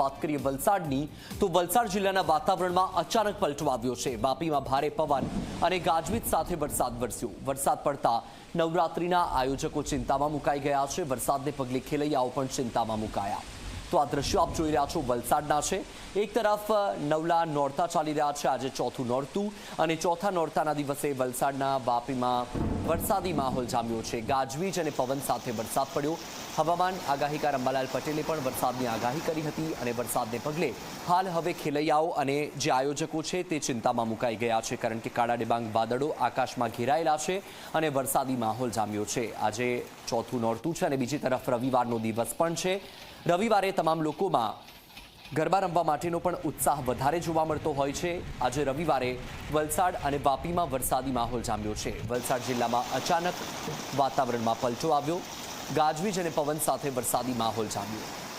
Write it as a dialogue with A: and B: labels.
A: વાત કરીએ વલસાડની, તો વલસાડ જિલ્લાના વાતાવરણમાં અચાનક પલટો આવ્યો છે. વાપીમાં ભારે પવન અને ગાજવીજ સાથે વરસાદ વરસ્યો. વરસાદ પડતા નવરાત્રીના આયોજકો ચિંતામાં મુકાઈ ગયા છે. વરસાદને પગલે ખેલૈયાઓ પણ ચિંતામાં મુકાયા. તો આ દ્રશ્યો આપ જોઈ રહ્યા છો. વલસાડના છે. એક તરફ નવલા નોરતા ચાલી રહ્યા છે. આજે ચોથું નોરતું અને ચોથા નોરતાના દિવસે વલસાડના વાપીમાં વરસાદી માહોલ જામ્યો છે. ગાજવીજ અને પવન સાથે વરસાદ પડ્યો. હવામાન આગાહીકાર અંબાલાલ પટેલે પણ વરસાદની આગાહી કરી હતી અને વરસાદને પગલે હાલ હવે ખેલૈયાઓ અને જે આયોજકો છે તે ચિંતામાં મુકાઈ ગયા છે, કારણ કે કાળા ડિબાંગ વાદળો આકાશમાં ઘેરાયેલા છે અને વરસાદી માહોલ જામ્યો છે. આજે ચોથું નોરતું છે અને બીજી તરફ રવિવારનો દિવસ પણ છે. રવિવારે તમામ લોકોમાં ગરબા રમવા માટેનો પણ ઉત્સાહ વધારે જોવા મળતો હોય છે. આજે રવિવારે વલસાડ અને વાપીમાં વરસાદી માહોલ જામ્યો છે. વલસાડ જિલ્લામાં અચાનક વાતાવરણમાં પલટો આવ્યો. ગાજવીજ અને પવન સાથે વરસાદી માહોલ જામ્યો.